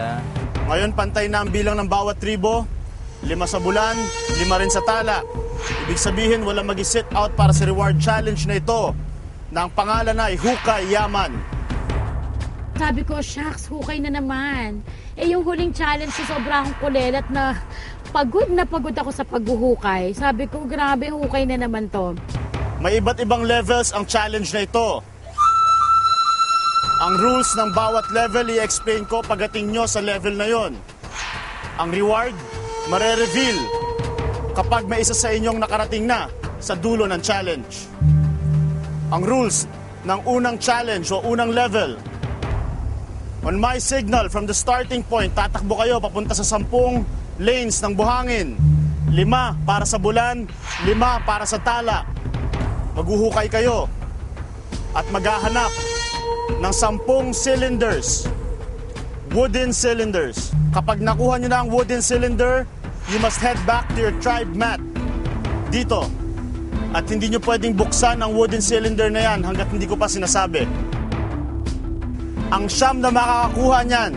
nila. Ngayon, pantay na ang bilang ng bawat tribo. Lima sa bulan, lima rin sa tala. Ibig sabihin, wala mag-sit out para sa reward challenge na ito na ang pangalan ay Hukay Yaman. Sabi ko, shucks, hukay na naman. Eh, yung huling challenge sa sobra akong kulelat na pagod na pagod ako sa paghuhukay. Sabi ko, grabe, hukay na naman to. May iba't ibang levels ang challenge na ito. Ang rules ng bawat level i-explain ko pagdating nyo sa level na yon. Ang reward, mare-reveal kapag may isa sa inyong nakarating na sa dulo ng challenge. Ang rules ng unang challenge o unang level. On my signal from the starting point, tatakbo kayo papunta sa sampung lanes ng buhangin. Lima para sa bulan, lima para sa tala. Maghuhukay kayo at maghahanap ng sampung cylinders. Wooden cylinders. Kapag nakuha nyo na ang wooden cylinder, you must head back to your tribe mat. Dito. At hindi nyo pwedeng buksan ang wooden cylinder na yan hanggat hindi ko pa sinasabi. Ang siyam na makakakuha niyan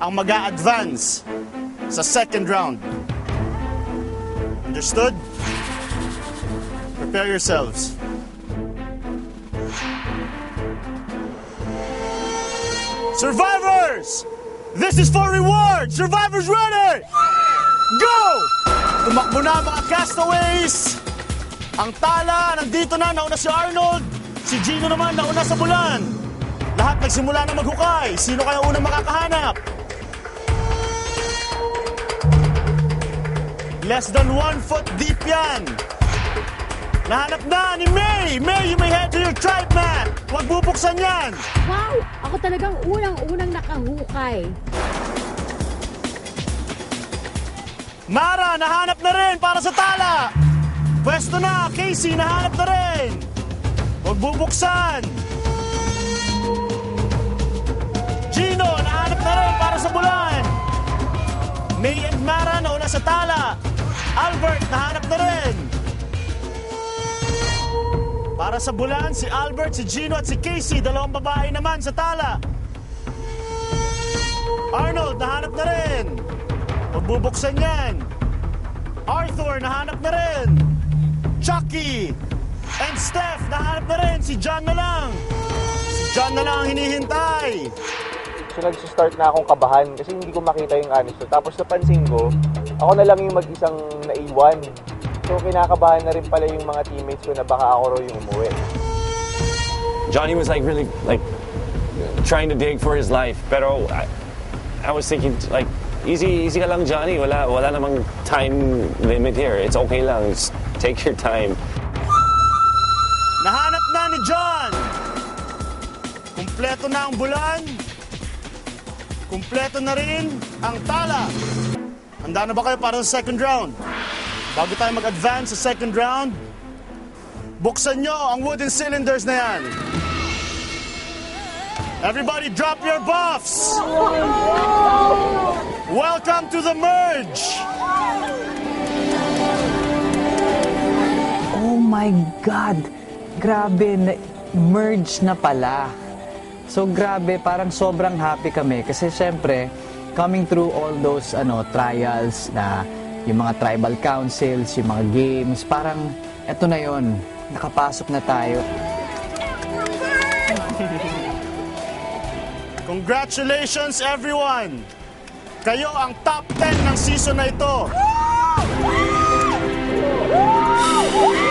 ang mag advance sa second round. Understood? Prepare yourselves. Survivors! This is for reward! Survivors ready! Go! Tumakbo na mga castaways! Ang tala, nandito na, nauna si Arnold. Si Gino naman, nauna sa bulan. Lahat nagsimula na maghukay. Sino kaya unang makakahanap? Less than one foot deep yan. Nahanap na ni May! May, you may head to your tribe mat! Huwag bubuksan yan! Wow! Ako talagang unang-unang nakahukay. Mara, nahanap na rin para sa tala! Pwesto na, Casey, nahanap na rin! Huwag bubuksan! Gino, nahanap na rin para sa bulan! May and Mara, nauna sa tala! Albert, nahanap na rin! Para sa bulan, si Albert, si Gino at si Casey, dalawang babae naman sa tala. Arnold, nahanap na rin. Huwag bubuksan yan. Arthur, nahanap na rin. Chucky and Steph, nahanap na rin. Si John na lang. Si John na lang ang hinihintay. So nagsi-start na akong kabahan kasi hindi ko makita yung honest. Tapos napansin ko, ako na lang yung mag-isang naiwan. So kinakabahan na rin pala yung mga teammates ko na baka ako raw yung umuwi. Johnny was like really like trying to dig for his life. Pero I, I was thinking like easy easy ka lang Johnny. Wala wala namang time limit here. It's okay lang. Just take your time. Nahanap na ni John. Kumpleto na ang bulan. Kumpleto na rin ang tala. Handa na ba kayo para sa second round? Bago tayo mag-advance sa second round, buksan nyo ang wooden cylinders na yan. Everybody drop your buffs! Welcome to the merge! Oh my God! Grabe, na- merge na pala. So grabe, parang sobrang happy kami kasi syempre, coming through all those ano trials na yung mga tribal councils, yung mga games, parang eto na yon nakapasok na tayo. Congratulations everyone! Kayo ang top 10 ng season na ito! Woo! Woo! Woo!